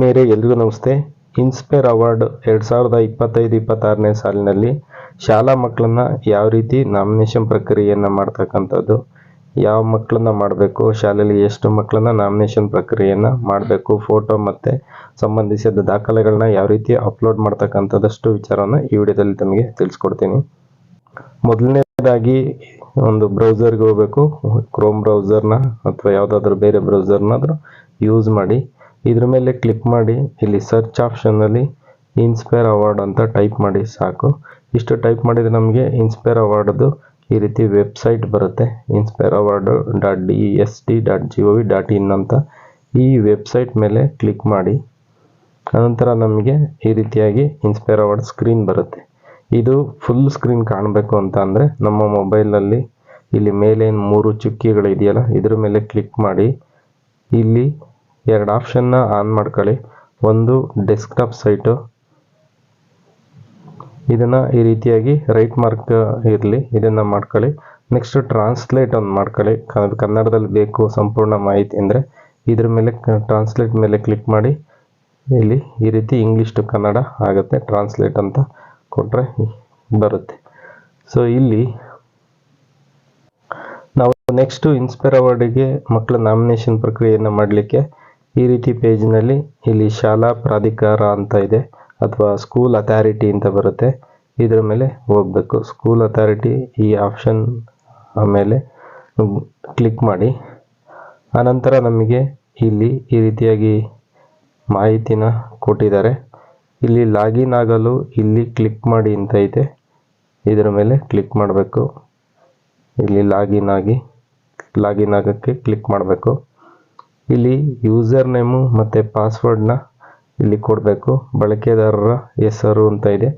ಆತ್ಮೀಯರೇ ಎಲ್ರಿಗೂ ನಮಸ್ತೆ. ಇನ್ಸ್ಪೈರ್ ಅವಾರ್ಡ್ ಎರಡು ಸಾವಿರದ ಇಪ್ಪತ್ತೈದು, ಇಪ್ಪತ್ತಾರನೇ ಸಾಲಿನಲ್ಲಿ ಶಾಲಾ ಮಕ್ಕಳನ್ನ ಯಾವ ರೀತಿ ನಾಮಿನೇಷನ್ ಪ್ರಕ್ರಿಯೆಯನ್ನು ಮಾಡ್ತಕ್ಕಂಥದ್ದು, ಯಾವ ಮಕ್ಕಳನ್ನ ಮಾಡಬೇಕು, ಶಾಲೆಯಲ್ಲಿ ಎಷ್ಟು ಮಕ್ಕಳನ್ನ ನಾಮಿನೇಷನ್ ಪ್ರಕ್ರಿಯೆಯನ್ನು ಮಾಡಬೇಕು ಫೋಟೋ ಮತ್ತು ಸಂಬಂಧಿಸಿದ ದಾಖಲೆಗಳನ್ನ ಯಾವ ರೀತಿ ಅಪ್ಲೋಡ್ ಮಾಡ್ತಕ್ಕಂಥದ್ದಷ್ಟು ವಿಚಾರವನ್ನು ಈ ವಿಡಿಯೋದಲ್ಲಿ ತಮಗೆ ತಿಳಿಸ್ಕೊಡ್ತೀನಿ. ಮೊದಲನೇದಾಗಿ ಒಂದು ಬ್ರೌಸರ್ಗೆ ಹೋಗಬೇಕು. ಕ್ರೋಮ್ ಬ್ರೌಸರ್ನ ಅಥವಾ ಯಾವುದಾದ್ರೂ ಬೇರೆ ಬ್ರೌಸರ್ನಾದ್ರೂ ಯೂಸ್ ಮಾಡಿ ಇದ್ರ ಮೇಲೆ ಕ್ಲಿಕ್ ಮಾಡಿ, ಇಲ್ಲಿ ಸರ್ಚ್ ಆಪ್ಷನ್ನಲ್ಲಿ ಇನ್ಸ್ಪೈರ್ ಅವಾರ್ಡ್ ಅಂತ ಟೈಪ್ ಮಾಡಿ, ಸಾಕು. ಇಷ್ಟು ಟೈಪ್ ಮಾಡಿದರೆ ನಮಗೆ ಇನ್ಸ್ಪೈರ್ ಅವಾರ್ಡ್ದು ಈ ರೀತಿ ವೆಬ್ಸೈಟ್ ಬರುತ್ತೆ. Inspire award dot D S D dot G O V dot in ಅಂತ ಈ ವೆಬ್ಸೈಟ್ ಮೇಲೆ ಕ್ಲಿಕ್ ಮಾಡಿ. ಅನಂತರ ನಮಗೆ ಈ ರೀತಿಯಾಗಿ ಇನ್ಸ್ಪೈರ್ ಅವಾರ್ಡ್ ಸ್ಕ್ರೀನ್ ಬರುತ್ತೆ. ಇದು ಫುಲ್ ಸ್ಕ್ರೀನ್ ಕಾಣಬೇಕು ಅಂತ ಅಂದರೆ ನಮ್ಮ ಮೊಬೈಲಲ್ಲಿ ಇಲ್ಲಿ ಮೇಲೆ ಮೂರು ಚುಕ್ಕಿಗಳು ಇದೆಯಲ್ಲ ಇದ್ರ ಮೇಲೆ ಕ್ಲಿಕ್ ಮಾಡಿ. ಇಲ್ಲಿ ಎರಡು ಆಪ್ಷನ್ನ ಆನ್ ಮಾಡ್ಕೊಳ್ಳಿ. ಒಂದು ಡೆಸ್ಕ್ಟಾಪ್ ಸೈಟು ಇದನ್ನ ಈ ರೀತಿಯಾಗಿ ರೈಟ್ ಮಾರ್ಕ್ ಇರಲಿ, ಇದನ್ನ ಮಾಡ್ಕೊಳ್ಳಿ. ನೆಕ್ಸ್ಟ್ ಟ್ರಾನ್ಸ್ಲೇಟ್ ಒಂದು ಮಾಡ್ಕೊಳ್ಳಿ. ಕನ್ನಡದಲ್ಲಿ ಬೇಕು ಸಂಪೂರ್ಣ ಮಾಹಿತಿ ಅಂದರೆ ಇದ್ರ ಮೇಲೆ ಟ್ರಾನ್ಸ್ಲೇಟ್ ಮೇಲೆ ಕ್ಲಿಕ್ ಮಾಡಿ. ಇಲ್ಲಿ ಈ ರೀತಿ ಇಂಗ್ಲೀಷ್ ಟು ಕನ್ನಡ ಆಗುತ್ತೆ ಟ್ರಾನ್ಸ್ಲೇಟ್ ಅಂತ ಕೊಟ್ಟರೆ ಬರುತ್ತೆ. ಸೊ ಇಲ್ಲಿ ನಾವು ನೆಕ್ಸ್ಟ್ ಇನ್ಸ್ಪೈರ್ ಅವಾರ್ಡಿಗೆ ಮಕ್ಕಳ ನಾಮಿನೇಷನ್ ಪ್ರಕ್ರಿಯೆಯನ್ನು ಮಾಡಲಿಕ್ಕೆ ಈ ರೀತಿ ಪೇಜ್ನಲ್ಲಿ ಇಲ್ಲಿ ಶಾಲಾ ಪ್ರಾಧಿಕಾರ ಅಂತ ಇದೆ ಅಥವಾ ಸ್ಕೂಲ್ ಅಥಾರಿಟಿ ಅಂತ ಬರುತ್ತೆ. ಇದರ ಮೇಲೆ ಹೋಗಬೇಕು. ಸ್ಕೂಲ್ ಅಥಾರಿಟಿ ಈ ಆಪ್ಷನ್ ಮೇಲೆ ಕ್ಲಿಕ್ ಮಾಡಿ. ಆನಂತರ ನಮಗೆ ಇಲ್ಲಿ ಈ ರೀತಿಯಾಗಿ ಮಾಹಿತಿನ ಕೊಟ್ಟಿದ್ದಾರೆ. ಇಲ್ಲಿ ಲಾಗಿನ್ ಆಗಲು ಇಲ್ಲಿ ಕ್ಲಿಕ್ ಮಾಡಿ ಅಂತ ಇದೆ. ಇದರ ಮೇಲೆ ಕ್ಲಿಕ್ ಮಾಡಬೇಕು. ಇಲ್ಲಿ ಲಾಗಿನ್ ಆಗಿ ಲಾಗಿನ್ ಆಗೋಕ್ಕೆ ಕ್ಲಿಕ್ ಮಾಡಬೇಕು. ಇಲ್ಲಿ ಯೂಸರ್ ನೇಮು ಮತ್ತು ಪಾಸ್ವರ್ಡ್ನ ಇಲ್ಲಿ ಕೊಡಬೇಕು. ಬಳಕೆದಾರರ ಹೆಸರು ಅಂತ ಇದೆ.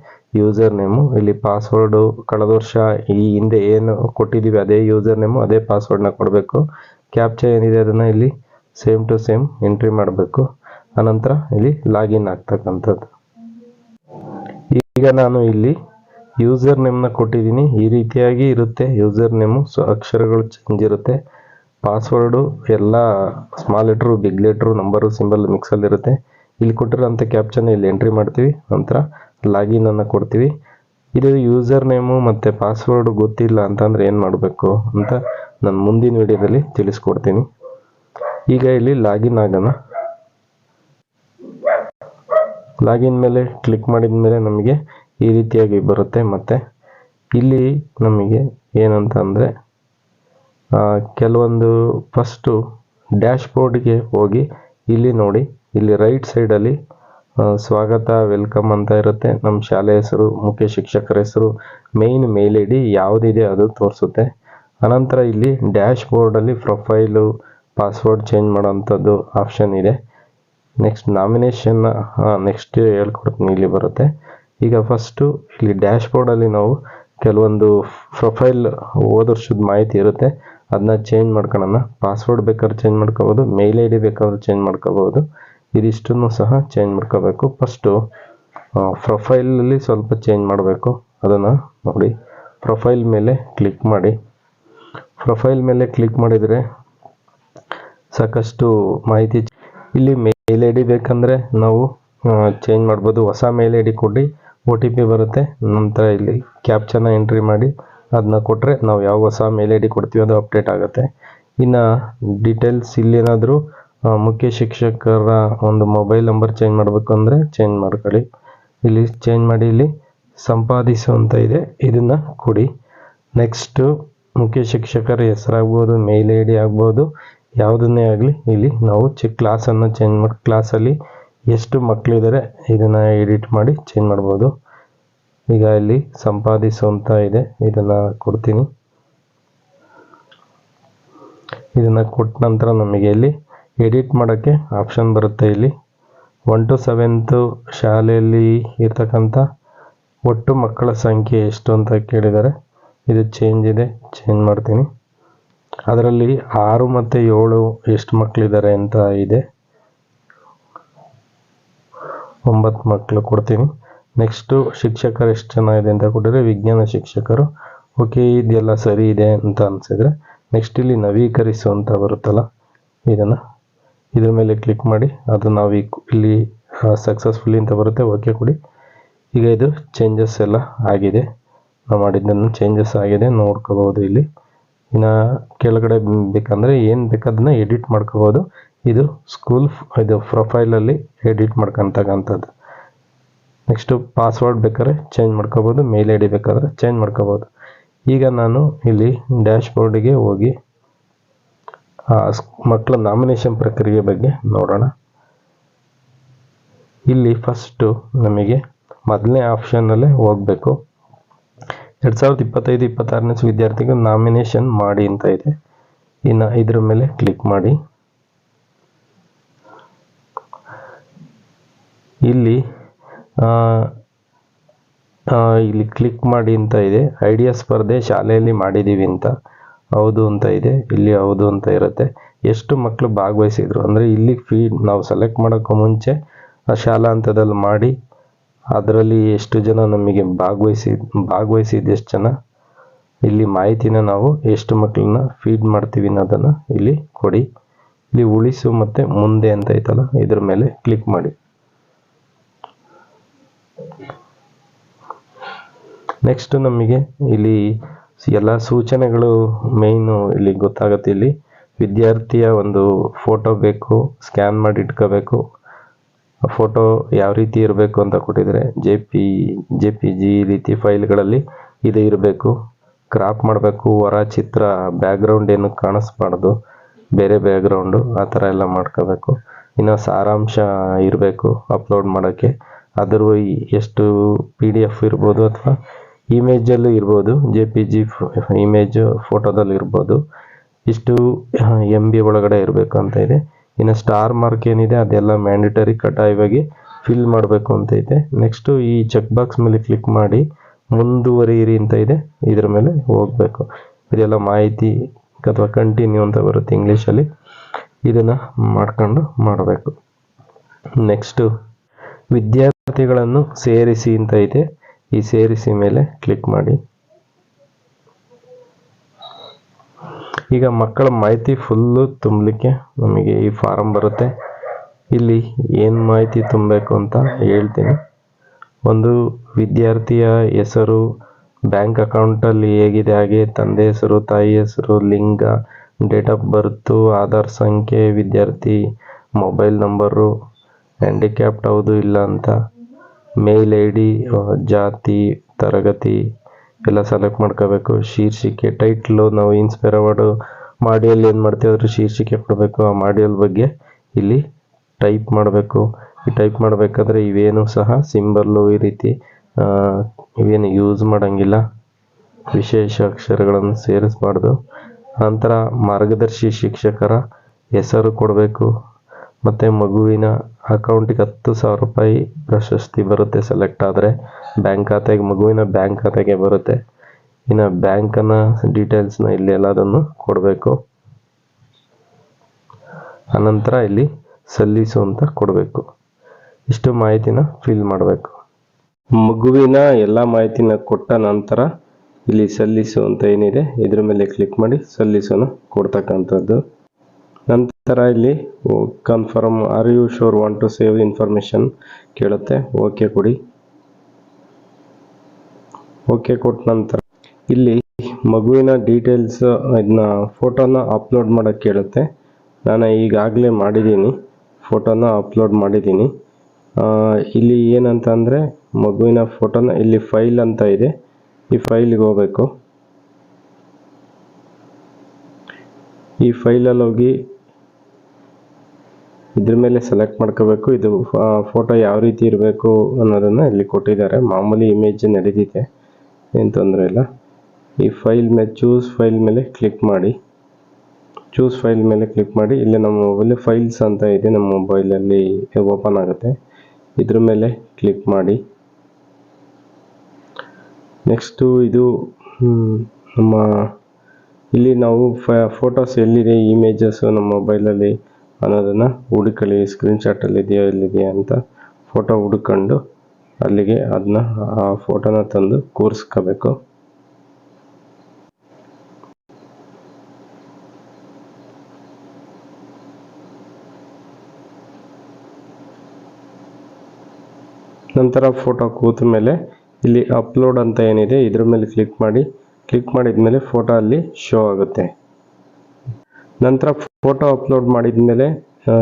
ಯೂಸರ್ ನೇಮು ಇಲ್ಲಿ ಪಾಸ್ವರ್ಡು ಕಳೆದ ವರ್ಷ ಈ ಹಿಂದೆ ಏನು ಕೊಟ್ಟಿದ್ದೀವಿ ಅದೇ ಯೂಸರ್ ನೇಮು ಅದೇ ಪಾಸ್ವರ್ಡ್ನ ಕೊಡಬೇಕು. ಕ್ಯಾಪ್ಚಾ ಏನಿದೆ ಅದನ್ನು ಇಲ್ಲಿ ಸೇಮ್ ಟು ಸೇಮ್ ಎಂಟ್ರಿ ಮಾಡಬೇಕು. ಅನಂತರ ಇಲ್ಲಿ ಲಾಗಿನ್ ಆಗ್ತಕ್ಕಂಥದ್ದು. ಈಗ ನಾನು ಇಲ್ಲಿ ಯೂಸರ್ ನೇಮ್ನ ಕೊಟ್ಟಿದ್ದೀನಿ. ಈ ರೀತಿಯಾಗಿ ಇರುತ್ತೆ. ಯೂಸರ್ ನೇಮು ಸೊ ಅಕ್ಷರಗಳು ಚೇಂಜ್ ಇರುತ್ತೆ. ಪಾಸ್ವರ್ಡು ಎಲ್ಲ small letter big letter number symbol ಮಿಕ್ಸಲ್ಲಿ ಇರುತ್ತೆ. ಇಲ್ಲಿ ಕೊಟ್ಟಿರೋಂಥ ಕ್ಯಾಪ್ಚನ್ನ ಇಲ್ಲಿ ಎಂಟ್ರಿ ಮಾಡ್ತೀವಿ. ನಂತರ ಲಾಗಿನ್ ಅನ್ನು ಕೊಡ್ತೀವಿ. ಇದು ಯೂಸರ್ ನೇಮು ಮತ್ತು ಪಾಸ್ವರ್ಡ್ ಗೊತ್ತಿಲ್ಲ ಅಂತಂದರೆ ಏನು ಮಾಡಬೇಕು ಅಂತ ನಾನು ಮುಂದಿನ ವಿಡಿಯೋದಲ್ಲಿ ತಿಳಿಸ್ಕೊಡ್ತೀನಿ. ಈಗ ಇಲ್ಲಿ ಲಾಗಿನ್ ಆಗೋಣ. ಲಾಗಿನ್ ಮೇಲೆ ಕ್ಲಿಕ್ ಮಾಡಿದ ಮೇಲೆ ನಮಗೆ ಈ ರೀತಿಯಾಗಿ ಬರುತ್ತೆ ಮತ್ತು ಇಲ್ಲಿ ನಮಗೆ ಏನಂತ ಅಂದರೆ ಕೆಲವೊಂದು ಫಸ್ಟು ಡ್ಯಾಶ್ ಬೋರ್ಡ್ಗೆ ಹೋಗಿ ಇಲ್ಲಿ ನೋಡಿ, ಇಲ್ಲಿ ರೈಟ್ ಸೈಡಲ್ಲಿ ಸ್ವಾಗತ ವೆಲ್ಕಮ್ ಅಂತ ಇರುತ್ತೆ. ನಮ್ಮ ಶಾಲೆ ಹೆಸರು, ಮುಖ್ಯ ಶಿಕ್ಷಕರ ಹೆಸರು ಮೇಯ್ನ್ ಮೇಲ್ ಐ ಡಿ ಯಾವುದಿದೆ ಅದು ತೋರಿಸುತ್ತೆ. ಅನಂತರ ಇಲ್ಲಿ ಡ್ಯಾಶ್ ಬೋರ್ಡಲ್ಲಿ ಪ್ರೊಫೈಲು ಪಾಸ್ವರ್ಡ್ ಚೇಂಜ್ ಮಾಡೋವಂಥದ್ದು ಆಪ್ಷನ್ ಇದೆ. ನೆಕ್ಸ್ಟ್ ನಾಮಿನೇಷನ್ ನೆಕ್ಸ್ಟ್ ಹೇಳ್ಕೊಡ್ತೀನಿ, ಇಲ್ಲಿ ಬರುತ್ತೆ. ಈಗ ಫಸ್ಟು ಇಲ್ಲಿ ಡ್ಯಾಶ್ ಬೋರ್ಡಲ್ಲಿ ನಾವು ಕೆಲವೊಂದು ಪ್ರೊಫೈಲ್ ಹೋದ ವರ್ಷದ ಮಾಹಿತಿ ಇರುತ್ತೆ. ಅದನ್ನ ಚೇಂಜ್ ಮಾಡ್ಕೊಳ್ಳೋಣ ಪಾಸ್ವರ್ಡ್ ಬೇಕಾದ್ರೆ ಚೇಂಜ್ ಮಾಡ್ಕೋಬೋದು ಮೇಲ್ ಐ ಡಿ ಬೇಕಾದ್ರೆ ಚೇಂಜ್ ಮಾಡ್ಕೋಬೋದು. ಇದಿಷ್ಟನ್ನು ಸಹ ಚೇಂಜ್ ಮಾಡ್ಕೋಬೇಕು. ಫಸ್ಟು ಪ್ರೊಫೈಲಲ್ಲಿ ಸ್ವಲ್ಪ ಚೇಂಜ್ ಮಾಡಬೇಕು. ಅದನ್ನು ನೋಡಿ. ಪ್ರೊಫೈಲ್ ಮೇಲೆ ಕ್ಲಿಕ್ ಮಾಡಿ. ಪ್ರೊಫೈಲ್ ಮೇಲೆ ಕ್ಲಿಕ್ ಮಾಡಿದರೆ ಸಾಕಷ್ಟು ಮಾಹಿತಿ ಇಲ್ಲಿ ಮೇಲ್ ಐ ಡಿ ಬೇಕಂದರೆ ನಾವು ಚೇಂಜ್ ಮಾಡ್ಬೋದು. ಹೊಸ ಮೇಲ್ ಐ ಡಿ ಕೊಡಿ. ಒ ಟಿ ಪಿ ಬರುತ್ತೆ. ನಂತರ ಇಲ್ಲಿ ಕ್ಯಾಪ್ಚನ ಎಂಟ್ರಿ ಮಾಡಿ. ಅದನ್ನ ಕೊಟ್ಟರೆ ನಾವು ಯಾವ ಹೊಸ ಮೇಲ್ ಐ ಡಿ ಕೊಡ್ತೀವಿ ಅದು ಅಪ್ಡೇಟ್ ಆಗುತ್ತೆ. ಇನ್ನು ಡೀಟೇಲ್ಸ್ ಇಲ್ಲೇನಾದರೂ ಮುಖ್ಯ ಶಿಕ್ಷಕರ ಒಂದು ಮೊಬೈಲ್ ನಂಬರ್ ಚೇಂಜ್ ಮಾಡಬೇಕು ಅಂದರೆ ಚೇಂಜ್ ಮಾಡ್ಕೊಳ್ಳಿ. ಇಲ್ಲಿ ಚೇಂಜ್ ಮಾಡಿ ಇಲ್ಲಿ ಸಂಪಾದಿಸು ಅಂತ ಇದೆ, ಇದನ್ನು ಕೊಡಿ. ನೆಕ್ಸ್ಟು ಮುಖ್ಯ ಶಿಕ್ಷಕರ ಹೆಸರಾಗ್ಬೋದು ಮೇಲ್ ಐ ಡಿ ಆಗ್ಬೋದು, ಯಾವುದನ್ನೇ ಆಗಲಿ ಇಲ್ಲಿ ನಾವು ಚಿಕ್ಕ ಕ್ಲಾಸನ್ನು ಚೇಂಜ್ ಮಾಡಿ ಕ್ಲಾಸಲ್ಲಿ ಎಷ್ಟು ಮಕ್ಕಳಿದ್ದಾರೆ ಇದನ್ನು ಎಡಿಟ್ ಮಾಡಿ ಚೇಂಜ್ ಮಾಡ್ಬೋದು. ಈಗ ಇಲ್ಲಿ ಸಂಪಾದಿಸುವಂತ ಇದೆ. ಇದನ್ನ ಕೊಡ್ತೀನಿ. ಇದನ್ನ ಕೊಟ್ಟ ನಂತರ ನಮಗೆ ಇಲ್ಲಿ ಎಡಿಟ್ ಮಾಡೋಕ್ಕೆ ಆಪ್ಷನ್ ಬರುತ್ತೆ ಇಲ್ಲಿ. ಒನ್ ಟು ಸೆವೆಂತು ಶಾಲೆಯಲ್ಲಿ ಇರ್ತಕ್ಕಂಥ ಒಟ್ಟು ಮಕ್ಕಳ ಸಂಖ್ಯೆ ಎಷ್ಟು ಅಂತ ಕೇಳಿದ್ದಾರೆ ಇದು ಚೇಂಜ್ ಇದೆ. ಚೇಂಜ್ ಮಾಡ್ತೀನಿ. ಅದರಲ್ಲಿ ಆರು ಮತ್ತು ಏಳು ಎಷ್ಟು ಮಕ್ಕಳಿದ್ದಾರೆ ಅಂತ ಇದೆ. ಒಂಬತ್ತು ಮಕ್ಕಳು ಕೊಡ್ತೀನಿ. ನೆಕ್ಸ್ಟು ಶಿಕ್ಷಕರು ಎಷ್ಟು ಚೆನ್ನಾಗಿದೆ ಅಂತ ಕೊಟ್ಟಿದ್ರೆ ವಿಜ್ಞಾನ ಶಿಕ್ಷಕರು. ಓಕೆ ಇದೆಲ್ಲ ಸರಿ ಇದೆ ಅಂತ ಅನಿಸಿದ್ರೆ ನೆಕ್ಸ್ಟ್ ಇಲ್ಲಿ ನವೀಕರಿಸು ಅಂತ ಬರುತ್ತಲ್ಲ, ಇದನ್ನು ಇದ್ರ ಮೇಲೆ ಕ್ಲಿಕ್ ಮಾಡಿ, ಅದು ನಾವು ಇಲ್ಲಿ ಸಕ್ಸಸ್ಫುಲಿ ಅಂತ ಬರುತ್ತೆ ಓಕೆ ಕೊಡಿ. ಈಗ ಇದು ಚೇಂಜಸ್ ಎಲ್ಲ ಆಗಿದೆ. ನಾವು ಮಾಡಿದ್ದನ್ನು ಚೇಂಜಸ್ ಆಗಿದೆ ನೋಡ್ಕೋಬೋದು ಇಲ್ಲಿ. ಇನ್ನು ಕೆಳಗಡೆ ಬೇಕಂದರೆ ಏನು ಬೇಕಾದನ್ನ ಎಡಿಟ್ ಮಾಡ್ಕೋಬೋದು ಇದು ಸ್ಕೂಲ್ ಇದು ಪ್ರೊಫೈಲಲ್ಲಿ ಎಡಿಟ್ ಮಾಡ್ಕೊತಕ್ಕಂಥದ್ದು. ನೆಕ್ಸ್ಟು ಪಾಸ್ವರ್ಡ್ ಬೇಕಾದ್ರೆ ಚೇಂಜ್ ಮಾಡ್ಕೋಬೋದು ಮೇಲ್ ಐ ಡಿ ಬೇಕಾದ್ರೆ ಚೇಂಜ್ ಮಾಡ್ಕೋಬೋದು. ಈಗ ನಾನು ಇಲ್ಲಿ ಡ್ಯಾಶ್ ಬೋರ್ಡಿಗೆ ಹೋಗಿ ಮಕ್ಕಳ ನಾಮಿನೇಷನ್ ಪ್ರಕ್ರಿಯೆ ಬಗ್ಗೆ ನೋಡೋಣ. ಇಲ್ಲಿ ಫಸ್ಟು ನಮಗೆ ಮೊದಲನೇ ಆಪ್ಷನ್ನಲ್ಲೇ ಹೋಗಬೇಕು. ಎರಡು ಸಾವಿರದ ಇಪ್ಪತ್ತೈದು, ಇಪ್ಪತ್ತಾರನೇ ವಿದ್ಯಾರ್ಥಿಗೆ ನಾಮಿನೇಷನ್ ಮಾಡಿ ಅಂತ ಇದೆ. ಇನ್ನು ಇದ್ರ ಮೇಲೆ ಕ್ಲಿಕ್ ಮಾಡಿ. ಇಲ್ಲಿ ಇಲ್ಲಿ ಕ್ಲಿಕ್ ಮಾಡಿ ಅಂತ ಇದೆ. ಐಡಿಯಾ ಸ್ಪರ್ಧೆ ಶಾಲೆಯಲ್ಲಿ ಮಾಡಿದ್ದೀವಿ ಅಂತ. ಹೌದು ಅಂತ ಇದೆ. ಇಲ್ಲಿ ಹೌದು ಅಂತ ಇರುತ್ತೆ. ಎಷ್ಟು ಮಕ್ಕಳು ಭಾಗವಹಿಸಿದ್ರು? ಅಂದರೆ ಇಲ್ಲಿ ಫೀಡ್ ನಾವು ಸೆಲೆಕ್ಟ್ ಮಾಡೋಕ್ಕೂ ಮುಂಚೆ ಶಾಲಾ ಹಂತದಲ್ಲಿ ಮಾಡಿ ಅದರಲ್ಲಿ ಎಷ್ಟು ಜನ ನಮಗೆ ಭಾಗವಹಿಸಿ ಭಾಗವಹಿಸಿದ ಎಷ್ಟು ಜನ, ಇಲ್ಲಿ ಮಾಹಿತಿನ ನಾವು ಎಷ್ಟು ಮಕ್ಕಳನ್ನ ಫೀಡ್ ಮಾಡ್ತೀವಿ ಅನ್ನೋದನ್ನು ಇಲ್ಲಿ ಕೊಡಿ. ಇಲ್ಲಿ ಉಳಿಸು ಮತ್ತು ಮುಂದೆ ಅಂತ ಐತಲ್ಲ, ಇದ್ರ ಮೇಲೆ ಕ್ಲಿಕ್ ಮಾಡಿ. ನೆಕ್ಸ್ಟ್ ನಮಗೆ ಇಲ್ಲಿ ಎಲ್ಲ ಸೂಚನೆಗಳು ಮೇಯ್ನು ಇಲ್ಲಿ ಗೊತ್ತಾಗುತ್ತೆ ಇಲ್ಲಿ. ವಿದ್ಯಾರ್ಥಿಯ ಒಂದು ಫೋಟೋ ಬೇಕು ಸ್ಕ್ಯಾನ್ ಮಾಡಿ ಇಟ್ಕೋಬೇಕು. ಫೋಟೋ ಯಾವ ರೀತಿ ಇರಬೇಕು ಅಂತ ಕೊಟ್ಟಿದ್ದಾರೆ J P J P G ರೀತಿ ಫೈಲ್ಗಳಲ್ಲಿ ಇದು ಇರಬೇಕು. ಕ್ರಾಪ್ ಮಾಡಬೇಕು ಹೊರ ಚಿತ್ರ ಬ್ಯಾಕ್ಗ್ರೌಂಡ್ ಏನು ಕಾಣಿಸ್ಬಾರ್ದು. ಬೇರೆ ಬ್ಯಾಕ್ಗ್ರೌಂಡು ಆ ಥರ ಎಲ್ಲ ಮಾಡ್ಕೋಬೇಕು. ಇನ್ನು ಸಾರಾಂಶ ಇರಬೇಕು ಅಪ್ಲೋಡ್ ಮಾಡೋಕ್ಕೆ. ಅದರ ಎಷ್ಟು ಪಿ ಡಿ ಎಫ್ ಇರ್ಬೋದು ಅಥವಾ ಇಮೇಜಲ್ಲೂ ಇರ್ಬೋದು ಜೆ ಪಿ ಜಿ ಇಮೇಜು ಫೋಟೋದಲ್ಲಿ ಇರ್ಬೋದು. ಇಷ್ಟು ಎಂ ಬಿ ಒಳಗಡೆ ಇರಬೇಕು ಅಂತ ಇದೆ. ಇನ್ನು ಸ್ಟಾರ್ ಮಾರ್ಕ್ ಏನಿದೆ, ಅದೆಲ್ಲ ಮ್ಯಾಂಡೇಟರಿ ಕಡ್ಡಾಯವಾಗಿ ಫಿಲ್ ಮಾಡಬೇಕು ಅಂತ ಇದೆ. ನೆಕ್ಸ್ಟು ಈ ಚೆಕ್ ಬಾಕ್ಸ್ ಮೇಲೆ ಕ್ಲಿಕ್ ಮಾಡಿ ಮುಂದುವರಿಯಿರಿ ಅಂತ ಇದೆ. ಇದ್ರ ಮೇಲೆ ಹೋಗಬೇಕು. ಇದೆಲ್ಲ ಮಾಹಿತಿ ಅಥವಾ ಕಂಟಿನ್ಯೂ ಅಂತ ಬರುತ್ತೆ ಇಂಗ್ಲೀಷಲ್ಲಿ. ಇದನ್ನು ಮಾಡ್ಕೊಂಡು ಮಾಡಬೇಕು. ನೆಕ್ಸ್ಟು ವಿದ್ಯಾರ್ಥಿಗಳನ್ನು ಸೇರಿಸಿ ಅಂತ ಇದೆ. ಈ ಸೇರಿಸಿ ಮೇಲೆ ಕ್ಲಿಕ್ ಮಾಡಿ. ಈಗ ಮಕ್ಕಳ ಮಾಹಿತಿ ಫುಲ್ಲು ತುಂಬಲಿಕ್ಕೆ ನಮಗೆ ಈ ಫಾರಂ ಬರುತ್ತೆ. ಇಲ್ಲಿ ಏನು ಮಾಹಿತಿ ತುಂಬಬೇಕು ಅಂತ ಹೇಳ್ತೀನಿ. ಒಂದು ವಿದ್ಯಾರ್ಥಿಯ ಹೆಸರು ಬ್ಯಾಂಕ್ ಅಕೌಂಟಲ್ಲಿ ಹೇಗಿದೆ, ಹಾಗೆ ತಂದೆ ಹೆಸರು, ತಾಯಿ ಹೆಸರು, ಲಿಂಗ ಡೇಟ್ ಆಫ್ ಬರ್ತು ಆಧಾರ್ ಸಂಖ್ಯೆ, ವಿದ್ಯಾರ್ಥಿ ಮೊಬೈಲ್ ನಂಬರು ಹ್ಯಾಂಡಿಕ್ಯಾಪ್ಟ್ ಹೌದು, ಇಲ್ಲ ಅಂತ. ಮೇಲ್ ಐ ಡಿ ಜಾತಿ, ತರಗತಿ ಎಲ್ಲ ಸೆಲೆಕ್ಟ್ ಮಾಡ್ಕೋಬೇಕು. ಶೀರ್ಷಿಕೆ ಟೈಟ್ಲು ನಾವು ಇನ್ಸ್ಪೈರ್ ಅವಾರ್ಡು ಮಾಡ್ಯೂಲ್ ಏನು ಮಾಡ್ತೀವಿ ಅದ್ರ ಶೀರ್ಷಿಕೆ ಕೊಡಬೇಕು. ಆ ಮಾಡ್ಯೂಲ್ ಬಗ್ಗೆ ಇಲ್ಲಿ ಟೈಪ್ ಮಾಡಬೇಕು. ಈ ಟೈಪ್ ಮಾಡಬೇಕಾದ್ರೆ ಇವೇನು ಸಹ ಸಿಂಬಲ್ಲು ಈ ರೀತಿ ಇವೇನು ಯೂಸ್ ಮಾಡೋಂಗಿಲ್ಲ. ವಿಶೇಷ ಅಕ್ಷರಗಳನ್ನು ಸೇರಿಸಬಾರ್ದು. ನಂತರ ಮಾರ್ಗದರ್ಶಿ ಶಿಕ್ಷಕರ ಹೆಸರು ಕೊಡಬೇಕು. ಮತ್ತು ಮಗುವಿನ ಅಕೌಂಟಿಗೆ ಹತ್ತು ಸಾವಿರ ರೂಪಾಯಿ ಪ್ರಶಸ್ತಿ ಬರುತ್ತೆ ಸೆಲೆಕ್ಟ್ ಆದರೆ ಬ್ಯಾಂಕ್ ಖಾತೆಗೆ, ಮಗುವಿನ ಬ್ಯಾಂಕ್ ಖಾತೆಗೆ ಬರುತ್ತೆ. ಇನ್ನು ಬ್ಯಾಂಕನ್ನ ಡೀಟೇಲ್ಸ್ನ ಇಲ್ಲಿ ಎಲ್ಲದನ್ನು ಕೊಡಬೇಕು. ಅನಂತರ ಇಲ್ಲಿ ಸಲ್ಲಿಸು ಅಂತ ಕೊಡಬೇಕು. ಇಷ್ಟು ಮಾಹಿತಿನ ಫಿಲ್ ಮಾಡಬೇಕು. ಮಗುವಿನ ಎಲ್ಲ ಮಾಹಿತಿನ ಕೊಟ್ಟ ನಂತರ ಇಲ್ಲಿ ಸಲ್ಲಿಸು ಅಂತ ಏನಿದೆ, ಇದ್ರ ಮೇಲೆ ಕ್ಲಿಕ್ ಮಾಡಿ ಸಲ್ಲಿಸೋನ ಕೊಡ್ತಕ್ಕಂಥದ್ದು. ನಂತರ ಇಲ್ಲಿ confirm are you sure want to save information ಕೇಳುತ್ತೆ. ಓಕೆ ಕೊಡಿ. ಓಕೆ ಕೊಟ್ಟ ನಂತರ ಇಲ್ಲಿ ಮಗುವಿನ ಡೀಟೇಲ್ಸ್ ಇದನ್ನ ಫೋಟೋನ ಅಪ್ಲೋಡ್ ಮಾಡೋಕ್ಕೆ ಕೇಳುತ್ತೆ. ನಾನು ಈಗಾಗಲೇ ಮಾಡಿದ್ದೀನಿ. ಫೋಟೋನ ಅಪ್ಲೋಡ್ ಮಾಡಿದ್ದೀನಿ. ಇಲ್ಲಿ ಏನಂತ ಅಂದರೆ ಮಗುವಿನ ಫೋಟೋನ ಇಲ್ಲಿ ಫೈಲ್ ಅಂತ ಇದೆ. ಈ ಫೈಲಿಗೆ ಹೋಗಬೇಕು. ಈ ಫೈಲಲ್ಲಿ ಹೋಗಿ ಇದ್ರ ಮೇಲೆ ಸೆಲೆಕ್ಟ್ ಮಾಡ್ಕೋಬೇಕು. ಇದು ಫೋಟೋ ಯಾವ ರೀತಿ ಇರಬೇಕು ಅನ್ನೋದನ್ನು ಇಲ್ಲಿ ಕೊಟ್ಟಿದ್ದಾರೆ. ಮಾಮೂಲಿ ಇಮೇಜ್ ನಡೀತಿದೆ. ಏನು ತೊಂದರೆ ಇಲ್ಲ. ಈ ಫೈಲ್ ಮೇಲೆ ಚೂಸ್ ಫೈಲ್ ಮೇಲೆ ಕ್ಲಿಕ್ ಮಾಡಿ. ಚೂಸ್ ಫೈಲ್ ಮೇಲೆ ಕ್ಲಿಕ್ ಮಾಡಿ. ಇಲ್ಲಿ ನಮ್ಮ ಮೊಬೈಲ್ ಫೈಲ್ಸ್ ಅಂತ ಇದೆ. ನಮ್ಮ ಮೊಬೈಲಲ್ಲಿ ಓಪನ್ ಆಗುತ್ತೆ. ಇದ್ರ ಮೇಲೆ ಕ್ಲಿಕ್ ಮಾಡಿ. ನೆಕ್ಸ್ಟು ಇದು ನಮ್ಮ, ಇಲ್ಲಿ ನಾವು ಫೋಟೋಸ್ ಎಲ್ಲಿದೆ ಇಮೇಜಸ್ ನಮ್ಮ ಮೊಬೈಲಲ್ಲಿ ಅನ್ನೋದನ್ನು ಹುಡುಕಲಿ ಸ್ಕ್ರೀನ್ಶಾಟಲ್ಲಿ ಇದೆಯಾ ಇಲ್ಲಿದೆಯಾ ಅಂತ ಫೋಟೋ ಹುಡ್ಕೊಂಡು ಅಲ್ಲಿಗೆ ಅದನ್ನ ಆ ಫೋಟೋನ ತಂದು ಕೂರಿಸ್ಕೋಬೇಕು. ನಂತರ ಫೋಟೋ ಕೂತ ಮೇಲೆ ಇಲ್ಲಿ ಅಪ್ಲೋಡ್ ಅಂತ ಏನಿದೆ, ಇದ್ರ ಮೇಲೆ ಕ್ಲಿಕ್ ಮಾಡಿ ಕ್ಲಿಕ್ ಮಾಡಿದ ಮೇಲೆ ಫೋಟೋ ಅಲ್ಲಿ ಶೋ ಆಗುತ್ತೆ. ನಂತರ ಫೋಟೋ ಅಪ್ಲೋಡ್ ಮಾಡಿದ ಮೇಲೆ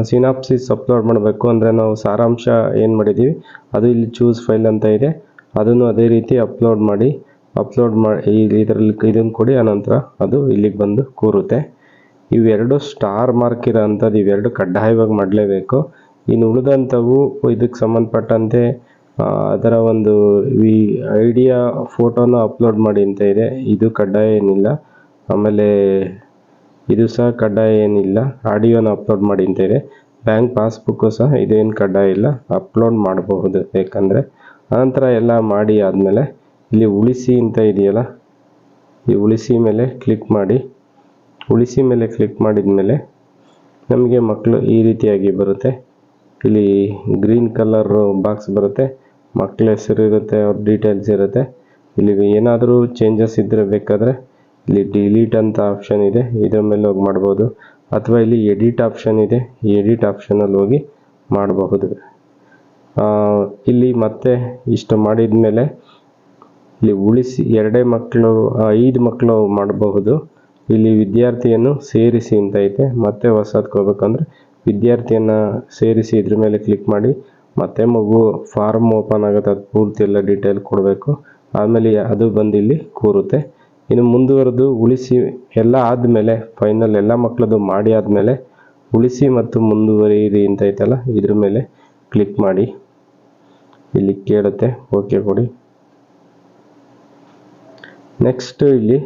ಸಿನಾಪ್ಸಿಸ್ ಅಪ್ಲೋಡ್ ಮಾಡಬೇಕು ಅಂದರೆ ನಾವು ಸಾರಾಂಶ ಏನು ಮಾಡಿದ್ದೀವಿ, ಅದು ಇಲ್ಲಿ ಚೂಸ್ ಫೈಲ್ ಅಂತ ಇದೆ. ಅದನ್ನು ಅದೇ ರೀತಿ ಅಪ್ಲೋಡ್ ಮಾಡಿ ಅಪ್ಲೋಡ್ ಮಾಡಿ ಇದರಲ್ಲಿ, ಇದನ್ನು ಕೊಡಿ, ಆನಂತರ ಅದು ಇಲ್ಲಿಗೆ ಬಂದು ಕೂರುತ್ತೆ. ಇವೆರಡು ಸ್ಟಾರ್ ಮಾರ್ಕ್ ಇರೋ ಅಂಥದ್ದು ಇವೆರಡು ಕಡ್ಡಾಯವಾಗಿ ಮಾಡಲೇಬೇಕು. ಇನ್ನು ಉಳಿದಂಥವು ಇದಕ್ಕೆ ಸಂಬಂಧಪಟ್ಟಂತೆ ಅದರ ಒಂದು ವಿ ಐಡಿಯಾ ಫೋಟೋನ ಅಪ್ಲೋಡ್ ಮಾಡಿ ಅಂತ ಇದೆ. ಇದು ಕಡ್ಡಾಯ ಏನಿಲ್ಲ. ಆಮೇಲೆ ಇದು ಸಹ ಕಡ್ಡಾಯ ಏನಿಲ್ಲ. ಆಡಿಯೋನ ಅಪ್ಲೋಡ್ ಮಾಡಿ ಅಂತ ಇದೆ ಬ್ಯಾಂಕ್ ಪಾಸ್ಬುಕ್ಕು ಸಹ ಇದೇನು ಕಡ್ಡಾಯ ಇಲ್ಲ. ಅಪ್ಲೋಡ್ ಮಾಡಬಹುದು ಬೇಕಂದರೆ ಆನಂತರ ಎಲ್ಲ ಮಾಡಿ ಆದಮೇಲೆ ಇಲ್ಲಿ ಉಳಿಸಿ ಅಂತ ಇದೆಯಲ್ಲ, ಈ ಉಳಿಸಿ ಮೇಲೆ ಕ್ಲಿಕ್ ಮಾಡಿ. ಉಳಿಸಿ ಮೇಲೆ ಕ್ಲಿಕ್ ಮಾಡಿದ ಮೇಲೆ ನಮಗೆ ಮಕ್ಕಳು ಈ ರೀತಿಯಾಗಿ ಬರುತ್ತೆ. ಇಲ್ಲಿ ಗ್ರೀನ್ ಕಲರ್ ಬಾಕ್ಸ್ ಬರುತ್ತೆ. ಮಕ್ಕಳ ಹೆಸರು ಇರುತ್ತೆ, ಅವ್ರ ಡೀಟೇಲ್ಸ್ ಇರುತ್ತೆ. ಇಲ್ಲಿ ಏನಾದರೂ ಚೇಂಜಸ್ ಇದ್ದರೆ ಬೇಕಾದರೆ ಇಲ್ಲಿ ಡಿಲೀಟ್ ಅಂತ ಆಪ್ಷನ್ ಇದೆ. ಇದರ ಮೇಲೆ ಹೋಗಿ ಮಾಡ್ಬೋದು. ಅಥವಾ ಇಲ್ಲಿ ಎಡಿಟ್ ಆಪ್ಷನ್ ಇದೆ. ಈ ಎಡಿಟ್ ಆಪ್ಷನಲ್ಲಿ ಹೋಗಿ ಮಾಡಬಹುದು. ಇಲ್ಲಿ ಮತ್ತೆ ಇಷ್ಟು ಮಾಡಿದ ಮೇಲೆ ಇಲ್ಲಿ ಉಳಿಸಿ ಎರಡೇ ಮಕ್ಕಳು ಐದು ಮಕ್ಕಳು ಮಾಡಬಹುದು. ಇಲ್ಲಿ ವಿದ್ಯಾರ್ಥಿಯನ್ನು ಸೇರಿಸಿ ಅಂತ ಐತೆ. ಮತ್ತೆ ಹೊಸದಕ್ಕೆ ಹೋಗ್ಬೇಕಂದ್ರೆ ವಿದ್ಯಾರ್ಥಿಯನ್ನು ಸೇರಿಸಿ ಇದ್ರ ಮೇಲೆ ಕ್ಲಿಕ್ ಮಾಡಿ. ಮತ್ತೆ ಮಗು ಫಾರ್ಮ್ ಓಪನ್ ಆಗುತ್ತೆ. ಅದು ಪೂರ್ತಿ ಎಲ್ಲ ಡೀಟೇಲ್ ಕೊಡಬೇಕು. ಆಮೇಲೆ ಅದು ಬಂದು ಇಲ್ಲಿ ಕೂರುತ್ತೆ. ಇನ್ನು ಮುಂದುವರೆದು ಉಳಿಸಿ ಎಲ್ಲ ಆದಮೇಲೆ ಫೈನಲ್ ಎಲ್ಲ ಮಕ್ಕಳದು ಮಾಡಿ ಆದಮೇಲೆ ಉಳಿಸಿ ಮತ್ತು ಮುಂದುವರಿಯಿರಿ ಅಂತ ಐತಲ್ಲ, ಇದ್ರ ಮೇಲೆ ಕ್ಲಿಕ್ ಮಾಡಿ. ಇಲ್ಲಿ ಕೇಳುತ್ತೆ ಓಕೆ ಕೊಡಿ. ನೆಕ್ಸ್ಟ್ ಇಲ್ಲಿ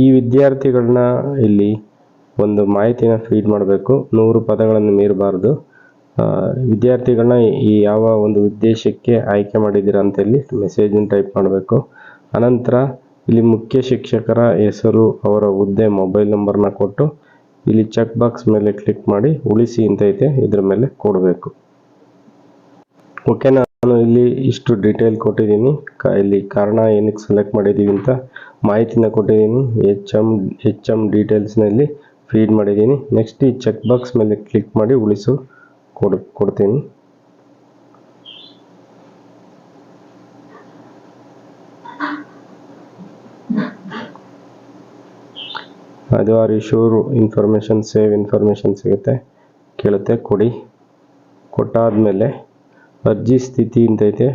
ಈ ವಿದ್ಯಾರ್ಥಿಗಳನ್ನ ಇಲ್ಲಿ ಒಂದು ಮಾಹಿತಿನ ಫೀಡ್ ಮಾಡಬೇಕು. ನೂರು ಪದಗಳನ್ನು ಮೀರಬಾರ್ದು. ವಿದ್ಯಾರ್ಥಿಗಳನ್ನ ಈ ಯಾವ ಒಂದು ಉದ್ದೇಶಕ್ಕೆ ಆಯ್ಕೆ ಮಾಡಿದ್ದೀರಾ ಅಂತ ಇಲ್ಲಿ ಮೆಸೇಜನ್ನು ಟೈಪ್ ಮಾಡಬೇಕು. ಅನಂತರ ಇಲ್ಲಿ ಮುಖ್ಯ ಶಿಕ್ಷಕರ ಹೆಸರು, ಅವರ ಹುದ್ದೆ, ಮೊಬೈಲ್ ನಂಬರ್ನ ಕೊಟ್ಟು ಇಲ್ಲಿ ಚೆಕ್ ಬಾಕ್ಸ್ ಮೇಲೆ ಕ್ಲಿಕ್ ಮಾಡಿ ಉಳಿಸಿ ಅಂತ ಐತೆ, ಇದ್ರ ಮೇಲೆ ಕೊಡಬೇಕು. ಓಕೆ ನಾನು ಇಲ್ಲಿ ಇಷ್ಟು ಡೀಟೇಲ್ ಕೊಟ್ಟಿದ್ದೀನಿ. ಇಲ್ಲಿ ಕಾರಣ ಏನಕ್ಕೆ ಸೆಲೆಕ್ಟ್ ಮಾಡಿದ್ದೀವಿ ಅಂತ ಮಾಹಿತಿನ ಕೊಟ್ಟಿದ್ದೀನಿ. ಎಚ್ ಎಂ ಎಚ್ ಎಂ ಡೀಟೇಲ್ಸ್ನಲ್ಲಿ ಫೀಡ್ ಮಾಡಿದ್ದೀನಿ. ನೆಕ್ಸ್ಟ್ ಈ ಚೆಕ್ ಬಾಕ್ಸ್ ಮೇಲೆ ಕ್ಲಿಕ್ ಮಾಡಿ ಉಳಿಸು ಕೊಡ್ ಕೊಡ್ತೀನಿ. ಅದು are you sure information save information ಸಿಗುತ್ತೆ. ಕೇಳುತ್ತೆ, ಕೊಡಿ. ಕೊಟ್ಟಾದಮೇಲೆ ಅರ್ಜಿ ಸ್ಥಿತಿ ಅಂತೈತೆ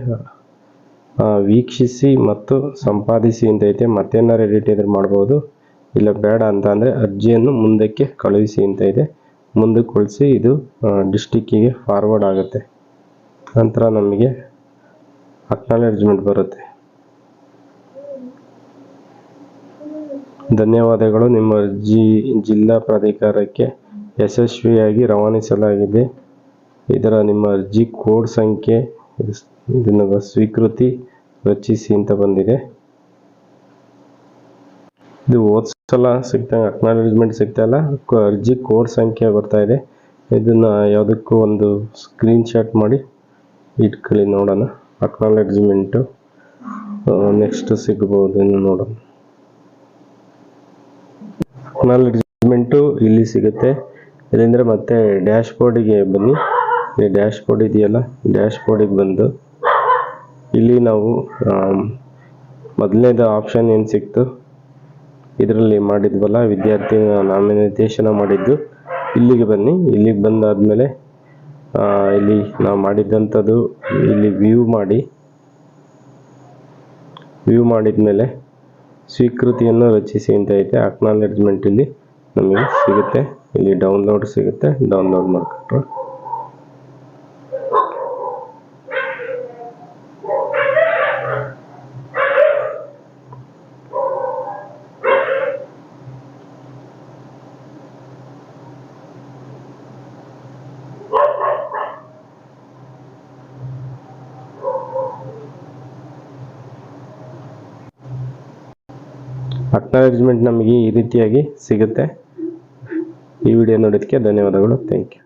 ವೀಕ್ಷಿಸಿ ಮತ್ತು ಸಂಪಾದಿಸಿ ಅಂತೈತೆ ಮತ್ತೇನಾರು ಎಡಿಟ್ ಇದ್ರೆ ಮಾಡ್ಬೋದು. ಇಲ್ಲ ಬೇಡ ಅಂತ ಅಂದರೆ ಅರ್ಜಿಯನ್ನು ಮುಂದಕ್ಕೆ ಕಳುಹಿಸಿ ಅಂತ ಇದೆ ಮುಂದಕ್ಕೆ ಕಳಿಸಿ ಇದು ಡಿಸ್ಟಿಕ್ಕಿಗೆ ಫಾರ್ವರ್ಡ್ ಆಗುತ್ತೆ. ನಂತರ ನಮಗೆ ಅಕ್ನಾಲೆಡ್ಜ್ಮೆಂಟ್ ಬರುತ್ತೆ. ಧನ್ಯವಾದಗಳು. ನಿಮ್ಮ ಅರ್ಜಿ ಜಿಲ್ಲಾ ಪ್ರಾಧಿಕಾರಕ್ಕೆ ಯಶಸ್ವಿಯಾಗಿ ರವಾನಿಸಲಾಗಿದೆ. ಇದರ ನಿಮ್ಮ ಅರ್ಜಿ ಕೋಡ್ ಸಂಖ್ಯೆ ಇದು- ಇದನ್ನು ಸ್ವೀಕೃತಿ ರಚಿಸಿ ಅಂತ ಬಂದಿದೆ. ಇದು ಹೋದ ಸಲ ಅಕ್ನಾಲೇಜ್ಮೆಂಟ್ ಅಕ್ನಾಲೆಜ್ಮೆಂಟ್ ಸಿಗ್ತಾಯಿಲ್ಲ ಅರ್ಜಿ ಕೋಡ್ ಸಂಖ್ಯೆ ಬರ್ತಾ ಇದೆ. ಇದನ್ನು ಯಾವುದಕ್ಕೂ ಒಂದು ಸ್ಕ್ರೀನ್ ಶಾಟ್ ಮಾಡಿ ಇಟ್ಕೊಳ್ಳಿ, ನೋಡೋಣ. ಅಕ್ನಾಲೆಜ್ಮೆಂಟು ನೆಕ್ಸ್ಟ್ ಸಿಗ್ಬೋದು, ಇನ್ನು ನೋಡೋಣ. ಅಕ್ನಾಲೆಜ್ಮೆಂಟು ಇಲ್ಲಿ ಸಿಗುತ್ತೆ. ಇಲ್ಲಿಂದರೆ ಮತ್ತೆ ಡ್ಯಾಶ್ ಬೋರ್ಡಿಗೆ ಬನ್ನಿ. ಈ ಡ್ಯಾಶ್ ಬೋರ್ಡ್ ಇದೆಯಲ್ಲ? ಡ್ಯಾಶ್ ಬೋರ್ಡಿಗೆ ಬಂದು ಇಲ್ಲಿ ನಾವು ಮೊದಲನೇದು ಆಪ್ಷನ್ ಏನು ಸಿಕ್ತು? ಇದರಲ್ಲಿ ಮಾಡಿದ್ವಲ್ಲ, ವಿದ್ಯಾರ್ಥಿ ನಾಮನಿರ್ದೇಶನ ಮಾಡಿದ್ದು. ಇಲ್ಲಿಗೆ ಬನ್ನಿ. ಇಲ್ಲಿಗೆ ಬಂದಾದಮೇಲೆ ಇಲ್ಲಿ ನಾವು ಮಾಡಿದ್ದಂಥದ್ದು ಇಲ್ಲಿ ವ್ಯೂ ಮಾಡಿ. ವ್ಯೂ ಮಾಡಿದ್ಮೇಲೆ ಸ್ವೀಕೃತಿಯನ್ನು ರಚಿಸಿ ಅಂತ ಐತೆ. ಅಕ್ನಾಲೆಜ್ಮೆಂಟ್ ಇಲ್ಲಿ ನಮಗೆ ಸಿಗುತ್ತೆ. ಇಲ್ಲಿ ಡೌನ್ಲೋಡ್ ಸಿಗುತ್ತೆ. ಡೌನ್ಲೋಡ್ ಮಾಡ್ಕೊಂಡ್ರೆ ಅಕ್ನಾಲೆಜ್ಮೆಂಟ್ ನಮಗೆ ಈ ರೀತಿಯಾಗಿ ಸಿಗುತ್ತೆ. ಈ ವಿಡಿಯೋ ನೋಡಿದ್ದಕ್ಕೆ ಧನ್ಯವಾದಗಳು. Thank you